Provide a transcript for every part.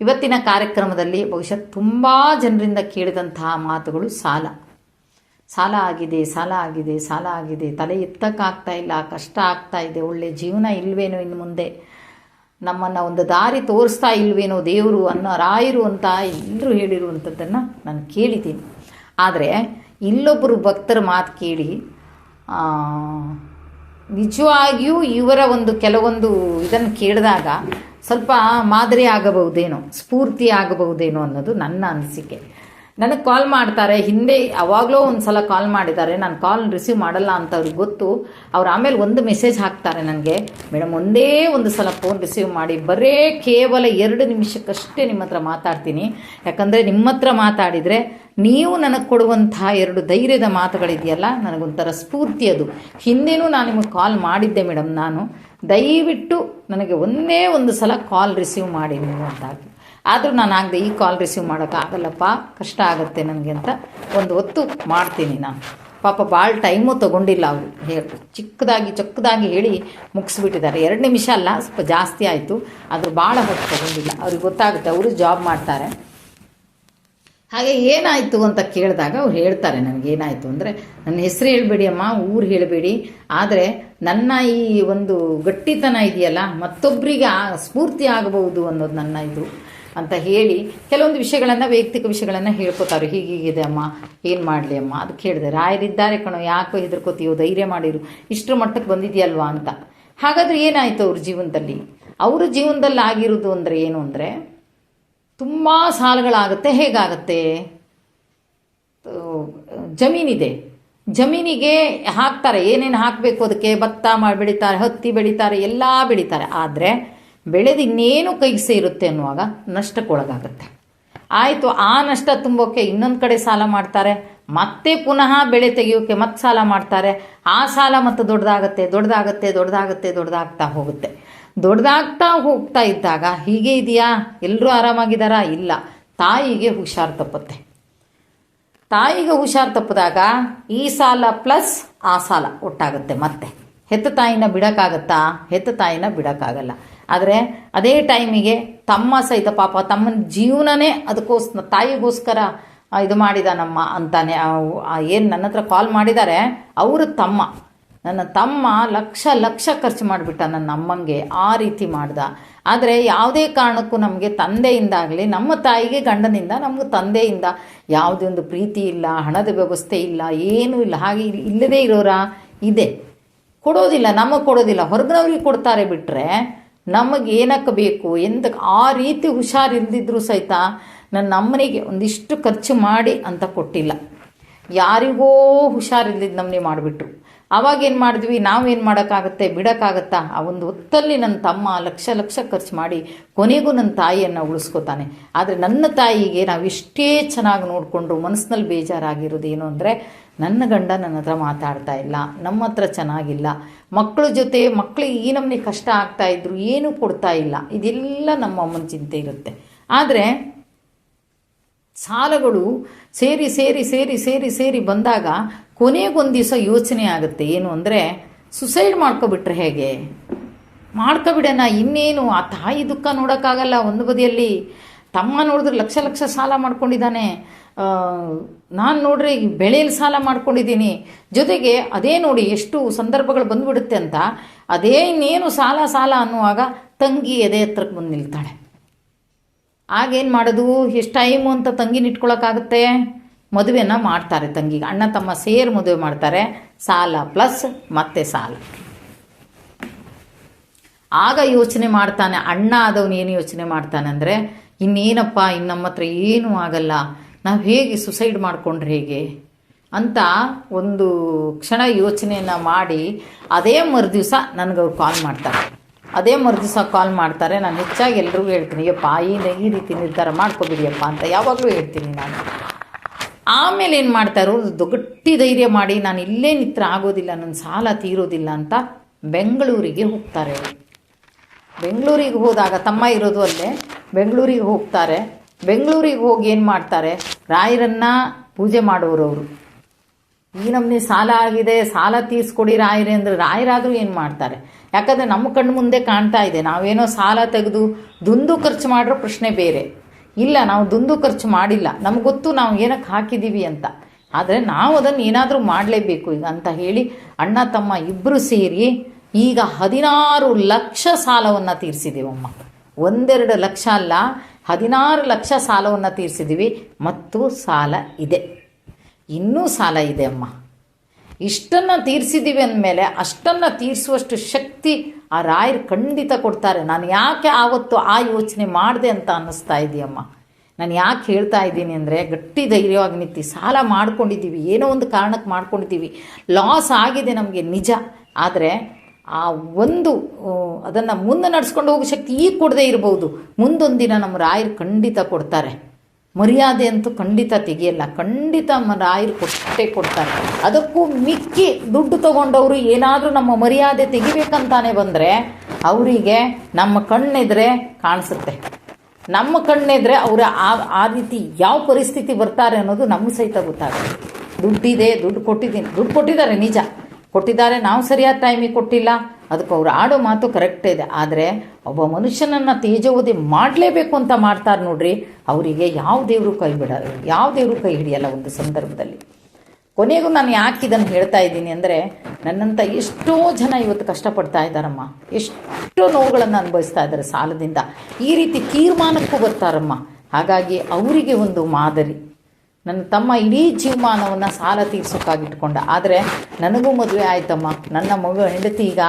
ಇವತ್ತಿನ ಕಾರ್ಯಕ್ರಮದಲ್ಲಿ ಬಹುಶಃ ತುಂಬ ಜನರಿಂದ ಕೇಳಿದಂತಹ ಮಾತುಗಳು ಸಾಲ. ಸಾಲ ಆಗಿದೆ ಸಾಲ ಆಗಿದೆ ಸಾಲ ಆಗಿದೆ. ತಲೆ ಎತ್ತಕ್ಕಾಗ್ತಾ ಇಲ್ಲ, ಕಷ್ಟ ಆಗ್ತಾ ಇದೆ. ಒಳ್ಳೆ ಜೀವನ ಇಲ್ವೇನೋ ಇನ್ನು ಮುಂದೆ? ನಮ್ಮನ್ನು ಒಂದು ದಾರಿ ತೋರಿಸ್ತಾ ಇಲ್ವೇನೋ ದೇವರು ಅನ್ನೋ ರಾಯರು ಅಂತ ಎಲ್ಲರೂ ಹೇಳಿರುವಂಥದ್ದನ್ನು ನಾನು ಕೇಳಿದ್ದೀನಿ. ಆದರೆ ಇಲ್ಲೊಬ್ಬರು ಭಕ್ತರ ಮಾತು ಕೇಳಿ ನಿಜವಾಗಿಯೂ ಇವರ ಒಂದು ಕೆಲವೊಂದು ಇದನ್ನು ಕೇಳಿದಾಗ ಸ್ವಲ್ಪ ಮಾದರಿ ಆಗಬಹುದೇನೋ ಸ್ಫೂರ್ತಿ ಆಗಬಹುದೇನೋ ಅನ್ನೋದು ನನ್ನ ಅನಿಸಿಕೆ. ನನಗೆ ಕಾಲ್ ಮಾಡ್ತಾರೆ. ಹಿಂದೆ ಯಾವಾಗಲೂ ಒಂದು ಸಲ ಕಾಲ್ ಮಾಡಿದ್ದಾರೆ. ನಾನು ಕಾಲ್ ರಿಸೀವ್ ಮಾಡಲ್ಲ ಅಂತ ಅವ್ರಿಗೆ ಗೊತ್ತು. ಅವ್ರು ಆಮೇಲೆ ಒಂದು ಮೆಸೇಜ್ ಹಾಕ್ತಾರೆ ನನಗೆ. ಮೇಡಮ್ ಒಂದೇ ಒಂದು ಸಲ ಫೋನ್ ರಿಸೀವ್ ಮಾಡಿ. ಬರೇ ಕೇವಲ ಎರಡು ನಿಮಿಷಕ್ಕಷ್ಟೇ ನಿಮ್ಮ ಹತ್ರ ಮಾತಾಡ್ತೀನಿ. ಯಾಕಂದರೆ ನಿಮ್ಮ ಹತ್ರ ಮಾತಾಡಿದರೆ ನೀವು ನನಗೆ ಕೊಡುವಂತಹ ಎರಡು ಧೈರ್ಯದ ಮಾತುಗಳಿದೆಯಲ್ಲ, ನನಗೊಂಥರ ಸ್ಫೂರ್ತಿ ಅದು. ಹಿಂದೆನೂ ನಾನು ನಿಮಗೆ ಕಾಲ್ ಮಾಡಿದ್ದೆ ಮೇಡಮ್ ನಾನು. ದಯವಿಟ್ಟು ನನಗೆ ಒಂದೇ ಒಂದು ಸಲ ಕಾಲ್ ರಿಸೀವ್ ಮಾಡಿ ನೀವು ಅಂತಾಗಿ ಆದರೂ ನಾನು ಆಗದೆ ಈ ಕಾಲ್ ರಿಸೀವ್ ಮಾಡೋಕ್ಕಾಗಲ್ಲಪ್ಪ ಕಷ್ಟ ಆಗುತ್ತೆ ನನಗೆ ಅಂತ ಒಂದು ಹೊತ್ತು ಮಾಡ್ತೀನಿ ನಾನು. ಪಾಪ ಭಾಳ ಟೈಮು ತೊಗೊಂಡಿಲ್ಲ ಅವರು ಹೇಳಿ. ಚಿಕ್ಕದಾಗಿ ಚೊಕ್ಕದಾಗಿ ಹೇಳಿ ಮುಗಿಸ್ಬಿಟ್ಟಿದ್ದಾರೆ. ಎರಡು ನಿಮಿಷ ಅಲ್ಲ, ಸ್ವಲ್ಪ ಜಾಸ್ತಿ ಆಯಿತು. ಆದರೂ ಭಾಳ ಹೊತ್ತು ತೊಗೊಂಡಿಲ್ಲ. ಅವ್ರಿಗೆ ಗೊತ್ತಾಗುತ್ತೆ, ಅವರು ಜಾಬ್ ಮಾಡ್ತಾರೆ. ಹಾಗೆ ಏನಾಯಿತು ಅಂತ ಕೇಳಿದಾಗ ಅವ್ರು ಹೇಳ್ತಾರೆ ನನಗೆ ಏನಾಯಿತು ಅಂದರೆ, ನನ್ನ ಹೆಸರು ಹೇಳಬೇಡಿ ಅಮ್ಮ, ಊರು ಹೇಳಬೇಡಿ. ಆದರೆ ನನ್ನ ಈ ಒಂದು ಗಟ್ಟಿತನ ಇದೆಯಲ್ಲ ಮತ್ತೊಬ್ಬರಿಗೆ ಸ್ಫೂರ್ತಿ ಆಗಬಹುದು ಅನ್ನೋದು ನನ್ನ ಇದು. ಅಂತ ಹೇಳಿ ಕೆಲವೊಂದು ವಿಷಯಗಳನ್ನು, ವೈಯಕ್ತಿಕ ವಿಷಯಗಳನ್ನು ಹೇಳ್ಕೊತಾರೆ. ಹೀಗೀಗಿದೆ ಅಮ್ಮ, ಏನು ಮಾಡಲಿ ಅಮ್ಮ ಅದಕ್ಕೆ ಹೇಳಿದೆ ರಾಯರಿದ್ದಾರೆ ಕಣೋ, ಯಾಕೋ ಹೆದರ್ಕೋತೀಯೋ, ಧೈರ್ಯ ಮಾಡಿರು, ಇಷ್ಟರ ಮಟ್ಟಕ್ಕೆ ಬಂದಿದೆಯಲ್ವಾ ಅಂತ. ಹಾಗಾದರೆ ಏನಾಯಿತು ಅವ್ರ ಜೀವನದಲ್ಲಿ? ಅವರ ಜೀವನದಲ್ಲಿ ಆಗಿರೋದು ಅಂದರೆ ಏನು ಅಂದರೆ, ತುಂಬ ಸಾಲಗಳಾಗುತ್ತೆ. ಹೇಗಾಗುತ್ತೆ? ಜಮೀನಿದೆ. ಜಮೀನಿಗೆ ಹಾಕ್ತಾರೆ. ಏನೇನು ಹಾಕಬೇಕು? ಅದಕ್ಕೆ ಭತ್ತ ಮಾಡಿ ಬೆಳೀತಾರೆ ಹತ್ತಿ ಬೆಳೀತಾರೆ, ಎಲ್ಲ ಬೆಳೀತಾರೆ. ಆದರೆ ಬೆಳೆದು ಇನ್ನೇನು ಕೈಗೆ ಸೇರುತ್ತೆ ಅನ್ನುವಾಗ ನಷ್ಟಕ್ಕೊಳಗಾಗುತ್ತೆ. ಆಯಿತು, ಆ ನಷ್ಟ ತುಂಬೋಕ್ಕೆ ಇನ್ನೊಂದು ಕಡೆ ಸಾಲ ಮಾಡ್ತಾರೆ, ಮತ್ತೆ ಪುನಃ ಬೆಳೆ ತೆಗೆಯೋಕ್ಕೆ ಮತ್ತೆ ಸಾಲ ಮಾಡ್ತಾರೆ, ಆ ಸಾಲ ಮತ್ತೆ ದೊಡ್ಡದಾಗತ್ತೆ ದೊಡ್ಡದಾಗತ್ತೆ ದೊಡ್ಡದಾಗತ್ತೆ, ದೊಡ್ಡದಾಗ್ತಾ ಹೋಗುತ್ತೆ. ದೊಡ್ಡದಾಗ್ತಾ ಹೋಗ್ತಾ ಇದ್ದಾಗ ಹೀಗೆ ಇದೆಯಾ? ಎಲ್ಲರೂ ಆರಾಮಾಗಿದ್ದಾರಾ ಇಲ್ಲ. ತಾಯಿಗೆ ಹುಷಾರು ತಪ್ಪುತ್ತೆ. ತಾಯಿಗೆ ಹುಷಾರು ತಪ್ಪಿದಾಗ ಈ ಸಾಲ ಪ್ಲಸ್ ಆ ಸಾಲ ಒಟ್ಟಾಗುತ್ತೆ ಮತ್ತೆ. ಹೆತ್ತ ತಾಯಿನ ಬಿಡೋಕ್ಕಾಗತ್ತಾ? ಹೆತ್ತ ತಾಯಿನ ಬಿಡೋಕ್ಕಾಗಲ್ಲ. ಆದರೆ ಅದೇ ಟೈಮಿಗೆ ತಮ್ಮ ಸಹಿತ ಪಾಪ ತಮ್ಮನ ಜೀವನನೇ ಅದಕ್ಕೋಸ್ಕರ ತಾಯಿಗೋಸ್ಕರ ಇದು ಇದು ಮಾಡಿದಾನಮ್ಮ ಅಂತಾನೆ. ಏನು ನನ್ನ ಹತ್ರ ಕಾಲ್ ಮಾಡಿದ್ದಾರೆ ಅವರು ತಮ್ಮ. ನನ್ನ ತಮ್ಮ ಲಕ್ಷ ಲಕ್ಷ ಖರ್ಚು ಮಾಡಿಬಿಟ್ಟ ನನ್ನ ಅಮ್ಮಂಗೆ ಆ ರೀತಿ ಮಾಡ್ದ. ಆದರೆ ಯಾವುದೇ ಕಾರಣಕ್ಕೂ ನಮಗೆ ತಂದೆಯಿಂದಾಗಲಿ, ನಮ್ಮ ತಾಯಿಗೆ ಗಂಡನಿಂದ, ನಮಗೆ ತಂದೆಯಿಂದ ಯಾವುದೇ ಒಂದು ಪ್ರೀತಿ ಇಲ್ಲ, ಹಣದ ವ್ಯವಸ್ಥೆ ಇಲ್ಲ, ಏನೂ ಇಲ್ಲ. ಹಾಗೆ ಇಲ್- ಇಲ್ಲದೇ ಇರೋರ ಇದೆ. ಕೊಡೋದಿಲ್ಲ, ನಮಗೆ ಕೊಡೋದಿಲ್ಲ. ಹೊರಗಿನವ್ರಿಗೆ ಕೊಡ್ತಾರೆ ಬಿಟ್ಟರೆ ನಮಗೆ ಏನಕ್ಕೆ ಬೇಕು ಎಂದಕ್ಕೆ ಆ ರೀತಿ ಹುಷಾರಿಲ್ದಿದ್ರೂ ಸಹಿತ ನನ್ನ ಅಮ್ಮನಿಗೆ ಒಂದಿಷ್ಟು ಖರ್ಚು ಮಾಡಿ ಅಂತ ಕೊಟ್ಟಿಲ್ಲ. ಯಾರಿಗೋ ಹುಷಾರಿಲ್ದಿದ್ದು ನಮ್ಮನೆ ಮಾಡಿಬಿಟ್ರು. ಅವಾಗ ಏನು ಮಾಡಿದ್ವಿ? ನಾವೇನು ಮಾಡೋಕ್ಕಾಗತ್ತೆ? ಬಿಡೋಕ್ಕಾಗತ್ತಾ? ಆ ಒಂದು ಹೊತ್ತಲ್ಲಿ ನನ್ನ ತಮ್ಮ ಲಕ್ಷ ಲಕ್ಷ ಖರ್ಚು ಮಾಡಿ ಕೊನೆಗೂ ನನ್ನ ತಾಯಿಯನ್ನು ಉಳಿಸ್ಕೋತಾನೆ. ಆದರೆ ನನ್ನ ತಾಯಿಗೆ ನಾವು ಇಷ್ಟೇ ಚೆನ್ನಾಗಿ ನೋಡಿಕೊಂಡ್ರು ಮನಸ್ಸಿನಲ್ಲಿ ಬೇಜಾರಾಗಿರೋದು ಏನು ಅಂದರೆ ನನ್ನ ಗಂಡ ನನ್ನ ಹತ್ರ ಮಾತಾಡ್ತಾ ಇಲ್ಲ, ನಮ್ಮ ಹತ್ರ ಚೆನ್ನಾಗಿಲ್ಲ. ಮಕ್ಕಳ ಜೊತೆ ಮಕ್ಕಳಿಗೆ ಈ ನಮ್ಮನೆ ಕಷ್ಟ ಆಗ್ತಾ ಇದ್ರು, ಏನೂ ಕೊಡ್ತಾ ಇಲ್ಲ. ಇದೆಲ್ಲ ನಮ್ಮ ಅಮ್ಮನ ಚಿಂತೆ ಇರುತ್ತೆ. ಆದರೆ ಸಾಲಗಳು ಸೇರಿ ಸೇರಿ ಸೇರಿ ಸೇರಿ ಸೇರಿ ಬಂದಾಗ ಕೊನೆಗೊಂದು ದಿವಸ ಯೋಚನೆ ಆಗುತ್ತೆ, ಏನು ಅಂದರೆ ಸುಸೈಡ್ ಮಾಡ್ಕೊಬಿಟ್ರೆ ಹೇಗೆ? ಮಾಡ್ಕೊಬಿಡೋಣ, ಇನ್ನೇನು? ಆ ತಾಯಿ ದುಃಖ ನೋಡೋಕ್ಕಾಗಲ್ಲ ಒಂದು ಬದಿಯಲ್ಲಿ. ತಮ್ಮ ನೋಡಿದ್ರೆ ಲಕ್ಷ ಲಕ್ಷ ಸಾಲ ಮಾಡ್ಕೊಂಡಿದ್ದಾನೆ. ನಾನು ನೋಡ್ರಿ ಬೆಳೆಯಲ್ಲಿ ಸಾಲ ಮಾಡ್ಕೊಂಡಿದ್ದೀನಿ. ಜೊತೆಗೆ ಅದೇ ನೋಡಿ ಎಷ್ಟು ಸಂದರ್ಭಗಳು ಬಂದುಬಿಡುತ್ತೆ ಅಂತ, ಅದೇ ಇನ್ನೇನು ಸಾಲ ಸಾಲ ಅನ್ನುವಾಗ ತಂಗಿ ಎದೆ ಹತ್ರಕ್ಕೆ ಬಂದು ನಿಲ್ತಾಳೆ. ಆಗೇನು ಮಾಡೋದು? ಎಷ್ಟು ಟೈಮು ಅಂತ ತಂಗಿನ ಇಟ್ಕೊಳಕ್ಕಾಗುತ್ತೆ? ಮದುವೆನ ಮಾಡ್ತಾರೆ ತಂಗಿಗೆ. ಅಣ್ಣ ತಮ್ಮ ಸೇರಿ ಮದುವೆ ಮಾಡ್ತಾರೆ. ಸಾಲ ಪ್ಲಸ್ ಮತ್ತೆ ಸಾಲ. ಆಗ ಯೋಚನೆ ಮಾಡ್ತಾನೆ. ಅಣ್ಣ ಆದವನು ಏನು ಯೋಚನೆ ಮಾಡ್ತಾನೆ ಅಂದರೆ, ಇನ್ನೇನಪ್ಪ ಇನ್ನು ನಮ್ಮ ಹತ್ರ ಏನೂ ಆಗಲ್ಲ. ನಾವು ಹೇಗೆ ಸುಸೈಡ್ ಮಾಡಿಕೊಂಡ್ರೆ ಹೇಗೆ? ಅಂತ ಒಂದು ಕ್ಷಣ ಯೋಚನೆಯನ್ನು ಮಾಡಿ, ಅದೇ ಮರುದಿವಸ ನನಗೆ ಅವ್ರು ಕಾಲ್ ಮಾಡ್ತಾರೆ. ಅದೇ ಮರುದಿವಸ ಕಾಲ್ ಮಾಡ್ತಾರೆ, ನಾನು ಹೆಚ್ಚಾಗಿ ಎಲ್ರಿಗೂ ಹೇಳ್ತೀನಿ ಅಯ್ಯಪ್ಪ ಈ ಈ ರೀತಿ ನಿರ್ಧಾರ ಮಾಡ್ಕೋಬಿಡಿಯಪ್ಪ ಅಂತ ಯಾವಾಗಲೂ ಹೇಳ್ತೀನಿ ನಾನು. ಆಮೇಲೆ ಏನು ಮಾಡ್ತಾರೋ ದೊಗಟ್ಟಿ ಧೈರ್ಯ ಮಾಡಿ, ನಾನು ಇಲ್ಲೇ ನಿತ್ರ ಆಗೋದಿಲ್ಲ ನನ್ನ ಸಾಲ ತೀರೋದಿಲ್ಲ ಅಂತ ಬೆಂಗಳೂರಿಗೆ ಹೋಗ್ತಾರೆ ಬೆಂಗಳೂರಿಗೆ ಹೋದಾಗ, ತಮ್ಮ ಇರೋದು ಅಲ್ಲೇ, ಬೆಂಗಳೂರಿಗೆ ಹೋಗ್ತಾರೆ. ಬೆಂಗಳೂರಿಗೆ ಹೋಗಿ ಏನು ಮಾಡ್ತಾರೆ? ರಾಯರನ್ನ ಪೂಜೆ ಮಾಡೋರು ಅವರು. ಈ ನಮ್ಮನೆ ಸಾಲ ಆಗಿದೆ, ಸಾಲ ತೀರಿಸ್ಕೊಡಿ ರಾಯರೇ ಅಂದರೆ ರಾಯರಾದರೂ ಏನು ಮಾಡ್ತಾರೆ? ಯಾಕಂದರೆ ನಮ್ಮ ಕಣ್ಣು ಮುಂದೆ ಕಾಣ್ತಾ ಇದೆ, ನಾವೇನೋ ಸಾಲ ತೆಗೆದು ದುಂದು ಖರ್ಚು ಮಾಡಿರೋ ಪ್ರಶ್ನೆ ಬೇರೆ. ಇಲ್ಲ, ನಾವು ದುಂದು ಖರ್ಚು ಮಾಡಿಲ್ಲ. ನಮ್ಗೆ ಗೊತ್ತು ನಾವು ಏನಕ್ಕೆ ಹಾಕಿದ್ದೀವಿ ಅಂತ. ಆದರೆ ನಾವು ಅದನ್ನು ಏನಾದರೂ ಮಾಡಲೇಬೇಕು. ಈಗ ಅಂತ ಹೇಳಿ ಅಣ್ಣ, ತಮ್ಮ ಇಬ್ಬರು ಸೇರಿ ಈಗ ಹದಿನಾರು ಲಕ್ಷ ಸಾಲವನ್ನು ತೀರಿಸಿದ್ದೀವಮ್ಮ ಒಂದೆರಡು ಲಕ್ಷ ಅಲ್ಲ ಹದಿನಾರು ಲಕ್ಷ ಸಾಲವನ್ನು ತೀರಿಸಿದ್ದೀವಿ ಮತ್ತು ಸಾಲ ಇದೆ. ಇನ್ನೂ ಸಾಲ ಇದೆ ಅಮ್ಮ. ಇಷ್ಟನ್ನು ತೀರಿಸಿದ್ದೀವಿ ಅಂದಮೇಲೆ ಅಷ್ಟನ್ನು ತೀರಿಸುವಷ್ಟು ಶಕ್ತಿ ಆ ರಾಯರು ಖಂಡಿತ ಕೊಡ್ತಾರೆ. ನಾನು ಯಾಕೆ ಆವತ್ತು ಆ ಯೋಚನೆ ಮಾಡಿದೆ ಅಂತ ಅನ್ನಿಸ್ತಾ ಇದೆಯಮ್ಮ? ನಾನು ಯಾಕೆ ಹೇಳ್ತಾ ಇದ್ದೀನಿ ಅಂದರೆ, ಗಟ್ಟಿ ಧೈರ್ಯವಾಗಿ ನಿಂತು ಸಾಲ ಮಾಡ್ಕೊಂಡಿದ್ದೀವಿ. ಏನೋ ಒಂದು ಕಾರಣಕ್ಕೆ ಮಾಡ್ಕೊಂಡಿದ್ದೀವಿ. ಲಾಸ್ ಆಗಿದೆ ನಮಗೆ ನಿಜ. ಆದರೆ ಆ ಒಂದು ಅದನ್ನು ಮುಂದೆ ನಡೆಸ್ಕೊಂಡು ಹೋಗೋ ಶಕ್ತಿ ಈಗ ಕೊಡದೇ ಇರ್ಬೋದು. ಮುಂದೊಂದು ದಿನ ನಮ್ಮ ರಾಯರು ಖಂಡಿತ ಕೊಡ್ತಾರೆ. ಮರ್ಯಾದೆ ಅಂತೂ ಖಂಡಿತ ತೆಗಿಯಲ್ಲ. ಖಂಡಿತ ಮ ರಾಯರು ಕೊಟ್ಟೇ ಕೊಡ್ತಾರೆ. ಅದಕ್ಕೂ ಮಿಕ್ಕಿ ದುಡ್ಡು ತಗೊಂಡವರು ಏನಾದರೂ ನಮ್ಮ ಮರ್ಯಾದೆ ತೆಗಿಬೇಕಂತಾನೆ ಬಂದರೆ ಅವರಿಗೆ ನಮ್ಮ ಕಣ್ಣೆದ್ರೆ ಕಾಣಿಸುತ್ತೆ. ನಮ್ಮ ಕಣ್ಣೆದ್ರೆ ಅವರ ಆ ಆ ರೀತಿ ಯಾವ ಪರಿಸ್ಥಿತಿ ಬರ್ತಾರೆ ಅನ್ನೋದು ನಮಗೆ ಸಹಿತ ಗೊತ್ತಾಗುತ್ತೆ. ದುಡ್ಡಿದೆ, ದುಡ್ಡು ಕೊಟ್ಟಿದ್ದೀನಿ. ದುಡ್ಡು ಕೊಟ್ಟಿದ್ದಾರೆ ನಿಜ. ಕೊಟ್ಟಿದ್ದಾರೆ. ನಾವು ಸರಿಯಾದ ಟೈಮಿಗೆ ಕೊಟ್ಟಿಲ್ಲ. ಅದಕ್ಕೆ ಅವ್ರು ಆಡೋ ಮಾತು ಕರೆಕ್ಟ್ ಇದೆ. ಆದರೆ ಒಬ್ಬ ಮನುಷ್ಯನನ್ನು ತೇಜೋವಧಿ ಮಾಡಲೇಬೇಕು ಅಂತ ಮಾಡ್ತಾರೆ ನೋಡ್ರಿ. ಅವರಿಗೆ ಯಾವ ದೇವರು ಕೈ ಬಿಡ, ಯಾವ ದೇವರು ಕೈ ಹಿಡಿಯಲ್ಲ ಒಂದು ಸಂದರ್ಭದಲ್ಲಿ. ಕೊನೆಗೂ ನಾನು ಯಾಕೆ ಇದನ್ನು ಹೇಳ್ತಾ ಇದ್ದೀನಿ ಅಂದರೆ ನನ್ನಂಥ ಎಷ್ಟೋ ಜನ ಇವತ್ತು ಕಷ್ಟಪಡ್ತಾ ಇದ್ದಾರಮ್ಮ. ಎಷ್ಟೋ ನೋವುಗಳನ್ನು ಅನುಭವಿಸ್ತಾ ಇದ್ದಾರೆ ಸಾಲದಿಂದ. ಈ ರೀತಿ ತೀರ್ಮಾನಕ್ಕೂ ಬರ್ತಾರಮ್ಮ. ಹಾಗಾಗಿ ಅವರಿಗೆ ಒಂದು ಮಾದರಿ. ನನ್ನ ತಮ್ಮ ಇಡೀ ಜೀವಮಾನವನ್ನು ಸಾಲ ತೀರ್ಸೋಕ್ಕಾಗಿಟ್ಕೊಂಡ. ಆದರೆ ನನಗೂ ಮದುವೆ ಆಯ್ತಮ್ಮ. ನನ್ನ ಮಗು ಹೆಂಡತಿ ಈಗ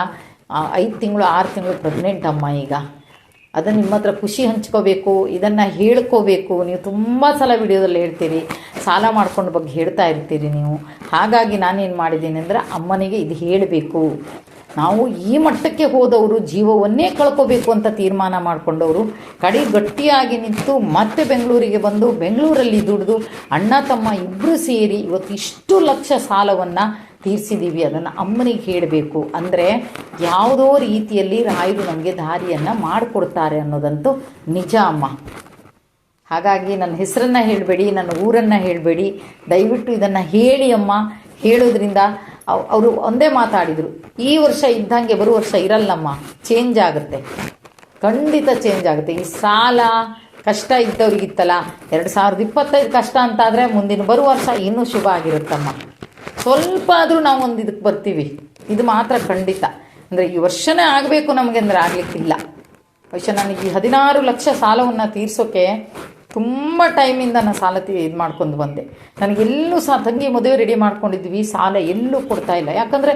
ಐದು ತಿಂಗಳು, ಆರು ತಿಂಗಳು ಪ್ರೆಗ್ನೆಂಟ್ ಅಮ್ಮ ಈಗ. ಅದನ್ನು ನಿಮ್ಮ ಹತ್ರ ಖುಷಿ ಹಂಚ್ಕೋಬೇಕು, ಇದನ್ನು ಹೇಳ್ಕೋಬೇಕು. ನೀವು ತುಂಬ ಸಲ ವಿಡಿಯೋದಲ್ಲಿ ಹೇಳ್ತೀರಿ, ಸಾಲ ಮಾಡ್ಕೊಂಡು ಬಗ್ಗೆ ಹೇಳ್ತಾ ಇರ್ತೀರಿ ನೀವು. ಹಾಗಾಗಿ ನಾನೇನು ಮಾಡಿದ್ದೀನಿ ಅಂದರೆ ಅಮ್ಮನಿಗೆ ಇದು ಹೇಳಬೇಕು. ನಾವು ಈ ಮಟ್ಟಕ್ಕೆ ಹೋದವರು ಜೀವವನ್ನೇ ಕಳ್ಕೋಬೇಕು ಅಂತ ತೀರ್ಮಾನ ಮಾಡಿಕೊಂಡವರು ಕಡಿ ಗಟ್ಟಿಯಾಗಿ ನಿಂತು ಮತ್ತೆ ಬೆಂಗಳೂರಿಗೆ ಬಂದು ಬೆಂಗಳೂರಲ್ಲಿ ದುಡಿದು ಅಣ್ಣ, ತಮ್ಮ ಇಬ್ಬರು ಸೇರಿ ಇವತ್ತು ಇಷ್ಟು ಲಕ್ಷ ಸಾಲವನ್ನು ತೀರಿಸಿದ್ದೀವಿ ಅದನ್ನು ಅಮ್ಮನಿಗೆ ಹೇಳಬೇಕು. ಅಂದರೆ ಯಾವುದೋ ರೀತಿಯಲ್ಲಿ ರಾಯರು ನಮಗೆ ದಾರಿಯನ್ನು ಮಾಡಿಕೊಡ್ತಾರೆ ಅನ್ನೋದಂತೂ ನಿಜ ಅಮ್ಮ. ಹಾಗಾಗಿ ನನ್ನ ಹೆಸರನ್ನು ಹೇಳಬೇಡಿ, ನನ್ನ ಊರನ್ನು ಹೇಳಬೇಡಿ. ದಯವಿಟ್ಟು ಇದನ್ನು ಹೇಳಿ ಅಮ್ಮ. ಹೇಳೋದ್ರಿಂದ ಅವರು ಒಂದೇ ಮಾತಾಡಿದರು. ಈ ವರ್ಷ ಇದ್ದಂಗೆ ಬರುವ ವರ್ಷ ಇರಲ್ಲಮ್ಮ. ಚೇಂಜ್ ಆಗುತ್ತೆ. ಖಂಡಿತ ಚೇಂಜ್ ಆಗುತ್ತೆ. ಈ ಸಾಲ ಕಷ್ಟ ಇದ್ದವ್ರಿಗಿತ್ತಲ್ಲ. ಎರಡು ಸಾವಿರದ ಇಪ್ಪತ್ತೈದು ಕಷ್ಟ ಅಂತಾದರೆ ಮುಂದಿನ ಬರುವ ವರ್ಷ ಇನ್ನೂ ಶುಭ ಆಗಿರುತ್ತಮ್ಮ. ಸ್ವಲ್ಪ ಆದರೂ ನಾವು ಒಂದು ಇದಕ್ಕೆ ಬರ್ತೀವಿ. ಇದು ಮಾತ್ರ ಖಂಡಿತ. ಅಂದರೆ ಈ ವರ್ಷನೇ ಆಗಬೇಕು ನಮಗೆ ಅಂದರೆ ಆಗಲಿಕ್ಕಿಲ್ಲ. ಬಹುಶಃ ನನಗೆ ಈ ಹದಿನಾರು ಲಕ್ಷ ಸಾಲವನ್ನು ತೀರ್ಸೋಕ್ಕೆ ತುಂಬ ಟೈಮಿಂದ ನಾನು ಸಾಲ ತೀ ಇದು ಮಾಡ್ಕೊಂಡು ಬಂದೆ. ನನಗೆಲ್ಲೂ ಸಹ ತಂಗಿ ಮದುವೆ ರೆಡಿ ಮಾಡ್ಕೊಂಡಿದ್ವಿ, ಸಾಲ ಎಲ್ಲೂ ಕೊಡ್ತಾ ಇಲ್ಲ. ಯಾಕಂದರೆ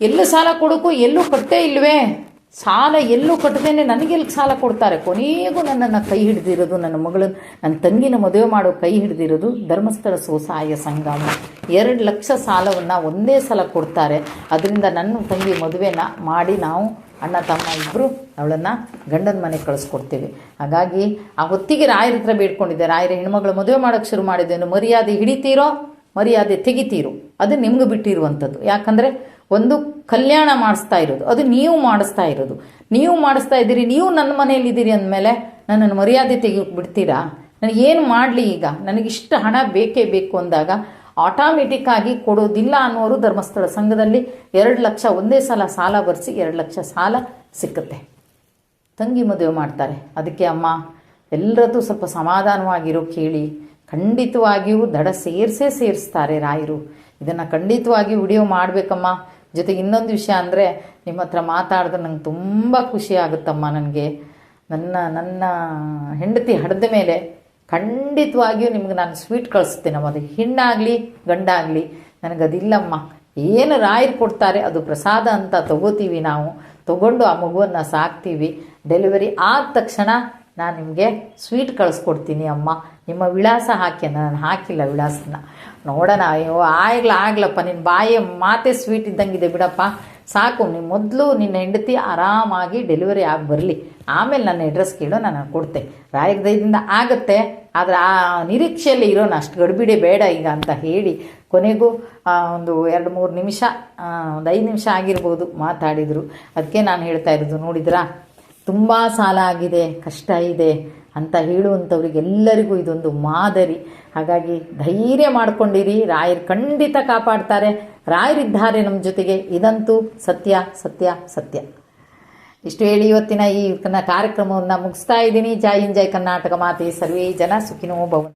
ಎಲ್ಲೂ ಸಾಲ ಕೊಡೋಕ್ಕೂ ಎಲ್ಲೂ ಕಟ್ಟೇ ಇಲ್ವೇ? ಸಾಲ ಎಲ್ಲೂ ಕಟ್ಟದೇನೆ ನನಗೆಲ್ಲಿ ಸಾಲ ಕೊಡ್ತಾರೆ? ಕೊನೆಗೂ ನನ್ನನ್ನು ಕೈ ಹಿಡಿದಿರೋದು, ನನ್ನ ಮಗಳು ನನ್ನ ತಂಗಿನ ಮದುವೆ ಮಾಡೋ ಕೈ ಹಿಡಿದಿರೋದು ಧರ್ಮಸ್ಥಳ ಸ್ವಸಹಾಯ ಸಂಘ. ಎರಡು ಲಕ್ಷ ಸಾಲವನ್ನು ಒಂದೇ ಸಲ ಕೊಡ್ತಾರೆ. ಅದರಿಂದ ನನ್ನ ತಂಗಿ ಮದುವೆನ ಮಾಡಿ ನಾವು ಅಣ್ಣ, ತಮ್ಮ ಇಬ್ಬರು ಅವಳನ್ನು ಗಂಡನ ಮನೆಗೆ ಕಳಿಸ್ಕೊಡ್ತೀವಿ. ಹಾಗಾಗಿ ಆ ಹೊತ್ತಿಗೆ ರಾಯರ ಹತ್ರ ಬೇಡ್ಕೊಂಡಿದ್ದೆ. ರಾಯರ ಹೆಣ್ಮಗಳು ಮದುವೆ ಮಾಡೋಕ್ಕೆ ಶುರು ಮಾಡಿದ್ದೇನು ಮರ್ಯಾದೆ ಹಿಡಿತೀರೋ, ಮರ್ಯಾದೆ ತೆಗಿತೀರೋ, ಅದು ನಿಮ್ಗೆ ಬಿಟ್ಟಿರುವಂಥದ್ದು. ಯಾಕಂದರೆ ಒಂದು ಕಲ್ಯಾಣ ಮಾಡಿಸ್ತಾ ಇರೋದು, ಅದು ನೀವು ಮಾಡಿಸ್ತಾ ಇರೋದು. ನೀವು ಮಾಡಿಸ್ತಾ ಇದ್ದೀರಿ, ನೀವು ನನ್ನ ಮನೆಯಲ್ಲಿ ಇದ್ದೀರಿ ಅಂದಮೇಲೆ ನನ್ನನ್ನು ಮರ್ಯಾದೆ ತೆಗಿ ಬಿಡ್ತೀರಾ ನನಗೇನು ಮಾಡಲಿ ಈಗ? ನನಗಿಷ್ಟು ಹಣ ಬೇಕೇ ಬೇಕು ಅಂದಾಗ ಆಟೋಮೆಟಿಕ್ ಆಗಿ ಕೊಡೋದಿಲ್ಲ ಅನ್ನೋರು ಧರ್ಮಸ್ಥಳ ಸಂಘದಲ್ಲಿ ಎರಡು ಲಕ್ಷ ಒಂದೇ ಸಲ ಸಾಲ ಬರೆಸಿ ಎರಡು ಲಕ್ಷ ಸಾಲ ಸಿಕ್ಕುತ್ತೆ. ತಂಗಿ ಮದುವೆ ಮಾಡ್ತಾರೆ. ಅದಕ್ಕೆ ಅಮ್ಮ, ಎಲ್ಲರದ್ದು ಸ್ವಲ್ಪ ಸಮಾಧಾನವಾಗಿರೋ ಕೇಳಿ. ಖಂಡಿತವಾಗಿಯೂ ದಡ ಸೇರಿಸೇ ಸೇರಿಸ್ತಾರೆ ರಾಯರು. ಇದನ್ನು ಖಂಡಿತವಾಗಿ ವಿಡಿಯೋ ಮಾಡಬೇಕಮ್ಮ. ಜೊತೆಗೆ ಇನ್ನೊಂದು ವಿಷಯ ಅಂದರೆ ನಿಮ್ಮ ಹತ್ರ ಮಾತಾಡಿದ್ರೆ ನಂಗೆ ತುಂಬ ಖುಷಿ ಆಗುತ್ತಮ್ಮ ನನಗೆ. ನನ್ನ ನನ್ನ ಹೆಂಡತಿ ಹಡ್ದ ಮೇಲೆ ಖಂಡಿತವಾಗಿಯೂ ನಿಮ್ಗೆ ನಾನು ಸ್ವೀಟ್ ಕಳಿಸ್ತೀನಮ್ಮ ಅದು ಹೆಣ್ಣಾಗಲಿ ಗಂಡಾಗಲಿ, ನನಗದಿಲ್ಲಮ್ಮ. ಏನು ರಾಯರು ಕೊಡ್ತಾರೆ, ಅದು ಪ್ರಸಾದ ಅಂತ ತಗೋತೀವಿ ನಾವು. ತಗೊಂಡು ಆ ಮಗುವನ್ನು ಸಾಕ್ತೀವಿ. ಡೆಲಿವರಿ ಆದ ತಕ್ಷಣ ನಾನು ನಿಮಗೆ ಸ್ವೀಟ್ ಕಳಿಸ್ಕೊಡ್ತೀನಿ ಅಮ್ಮ. ನಿಮ್ಮ ವಿಳಾಸ ಹಾಕಿ, ನಾನು ಹಾಕಿಲ್ಲ ವಿಳಾಸನ ನೋಡೋಣ, ಅಯ್ಯೋ, ಆಗ್ಲ, ಆಗ್ಲಪ್ಪ ನಿನ್ನ ಬಾಯಿ ಮಾತೆ ಸ್ವೀಟ್ ಇದ್ದಂಗಿದೆ ಬಿಡಪ್ಪ. ಸಾಕು ನೀವು ಮೊದಲು ನಿನ್ನ ಹೆಂಡತಿ ಆರಾಮಾಗಿ ಡೆಲಿವರಿ ಆಗಿ ಬರಲಿ. ಆಮೇಲೆ ನನ್ನ ಅಡ್ರೆಸ್ ಕೇಳೋ, ನಾನು ಕೊಡ್ತೆ. ರಾಯರ ದಯದಿಂದ ಆಗುತ್ತೆ, ಆದರೆ ಆ ನಿರೀಕ್ಷೆಯಲ್ಲಿ ಇರೋಣ ಅಷ್ಟು ಗಡಿಬಿಡಿ ಬೇಡ ಈಗ ಅಂತ ಹೇಳಿ ಕೊನೆಗೂ ಒಂದು ಎರಡು ಮೂರು ನಿಮಿಷ ಒಂದು ಐದು ನಿಮಿಷ ಆಗಿರ್ಬೋದು ಮಾತಾಡಿದರು. ಅದಕ್ಕೆ ನಾನು ಹೇಳ್ತಾ ಇರೋದು, ನೋಡಿದ್ರಾ? ತುಂಬ ಸಾಲ ಆಗಿದೆ, ಕಷ್ಟ ಇದೆ ಅಂತ ಹೇಳುವಂಥವ್ರಿಗೆಲ್ಲರಿಗೂ ಇದೊಂದು ಮಾದರಿ. ಹಾಗಾಗಿ ಧೈರ್ಯ ಮಾಡ್ಕೊಂಡಿರಿ, ರಾಯರು ಖಂಡಿತ ಕಾಪಾಡ್ತಾರೆ. ರಾಯರಿದ್ದಾರೆ ನಮ್ಮ ಜೊತೆಗೆ. ಇದಂತೂ ಸತ್ಯ ಸತ್ಯ ಸತ್ಯ. ಇಷ್ಟು ಹೇಳಿ ಇವತ್ತಿನ ಈ ಕಾರ್ಯಕ್ರಮವನ್ನು ಮುಗಿಸ್ತಾ ಇದ್ದೀನಿ. ಜೈ ಹಿಂದ್, ಜೈ ಕರ್ನಾಟಕ ಮಾತೆ. ಸರ್ವೇ ಜನ ಸುಖಿನೋ ಭವ